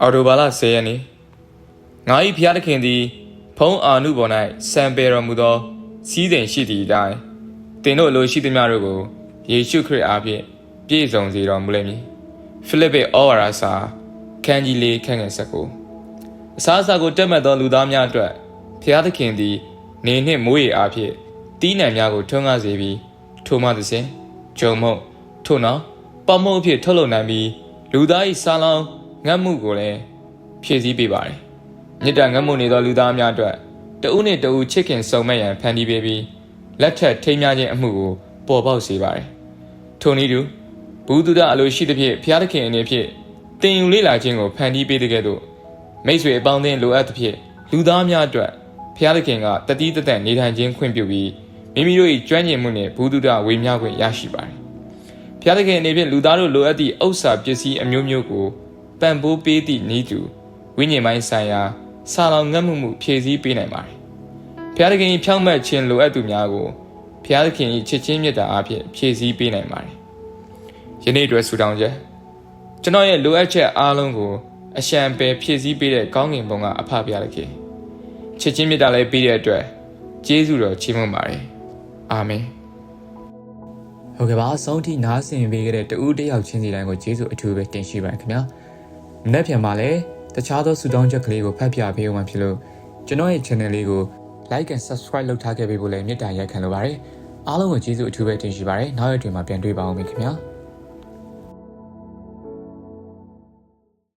အော်တိုဘာလ10ရက်နေ့ငါ၏ဖျားသခင်သည် ဖုံးအာနုပေါ်၌စံပေတော်မူသောစီးစိမ်ရှိသည့်အတိုင်းတင်တို့အလိုရှိသမျှတို့ကိုယေရှုခရစ်အားဖြင့်ပြည့်စုံစေတော်မူလိမ့်မည်ဖိလိပ္ပေဩဝါဒစာခန်းကြီးလေးခန်းငယ်၁၉အစားအစာကိုတက်မှတ်သောလူသားများအတွက်ဖျားသခင်သည် နေနှင့်မိုးရေအားဖြင့်တီးနှံများကိုထွန်းကားစေပြီးထိုမှသစဉ်ဂျုံမုံထို့နောက်ပေါမုံအဖြစ်ထုတ်လုပ်နိုင်ပြီးလူသား၏စာလောင်း ငတ်မှုကိုလည်းဖြည့်ဆည်းပေးပါတယ်။မြစ်တာငတ်မှုနေသောလူသားများအတွက်တဦးနှင့်တဦးချစ်ခင်ဆုံမဲ့ရန်ဖန်တီးပေးပြီးလက်ထက်ထိမ်းများခြင်းအမှုကိုပေါ်ပေါက်စေပါတယ်။ထိုနည်းတူဘုဒ္ဓအလိုရှိသဖြင့်ဘုရားသခင်အနေဖြင့်တင်ယူလေ့လာခြင်းကိုဖန်တီးပေးတဲ့ကဲ့သို့မိတ်ဆွေအပေါင်းအသင်းလိုအပ်သဖြင့်လူသားများအတွက်ဘုရားသခင်ကတတိတသက်နေထိုင်ခြင်းခွင့်ပြုပြီးမိမိတို့၏ကျွမ်းကျင်မှုနှင့်ဘုဒ္ဓဝေမျှခွင့်ရရှိပါတယ်။ဖျားသခင်အနေဖြင့်လူသားတို့လိုအပ်သည့်ဥစ္စာပစ္စည်းအမျိုးမျိုးကို ပံ့ပိုးပေးသည့်နည်းတူဝိညာဉ်ပိုင်းဆိုင်ရာစာလောင်ငတ်မှုမှုဖြည့်ဆည်းပေးနိုင်ပါတယ်။ဖျားသခင်၏ဖြောင့်မတ်ခြင်းလိုအပ်သူများကိုဖျားသခင်၏ချစ်ချင်းမေတ္တာအဖြစ်ဖြည့်ဆည်းပေးနိုင်ပါတယ်။ယနေ့အတွက်ဆုတောင်းချက်ကျွန်တော်ရဲ့လိုအပ်ချက်အားလုံးကိုအရှံပယ်ဖြည့်ဆည်းပေးတဲ့ကောင်းကင်ဘုံကအဖဖျားသခင်ချစ်ချင်းမေတ္တာလည်းပေးတဲ့အတွက်ကျေးဇူးတော်ချီးမွမ်းပါတယ်။အာမင်ဟုတ်ကဲ့ပါအဆုံးထိနားဆင်ပေးခဲ့တဲ့တူတယောက်ချင်းစီတိုင်းကိုကျေးဇူးအထူးပဲတင်ရှိပါတယ်ခင်ဗျာ မနေ့ပြန်ပါလဲတခြားသောဆူတောင်းချက်ကလေးကိုဖတ်ပြပေးအောင်ဖြစ်လို့ကျွန်တော်ရဲ့ channel လေးကို like and subscribe လုပ်ထားခဲ့ပေးဖို့လည်းမေတ္တာရက်ခံလိုပါတယ်အားလုံးကိုကျေးဇူးအထူးပဲတင်ရှိပါတယ်နောက်ရက်တွေမှာပြန်တွေ့ပါအောင်ခင်ဗျာ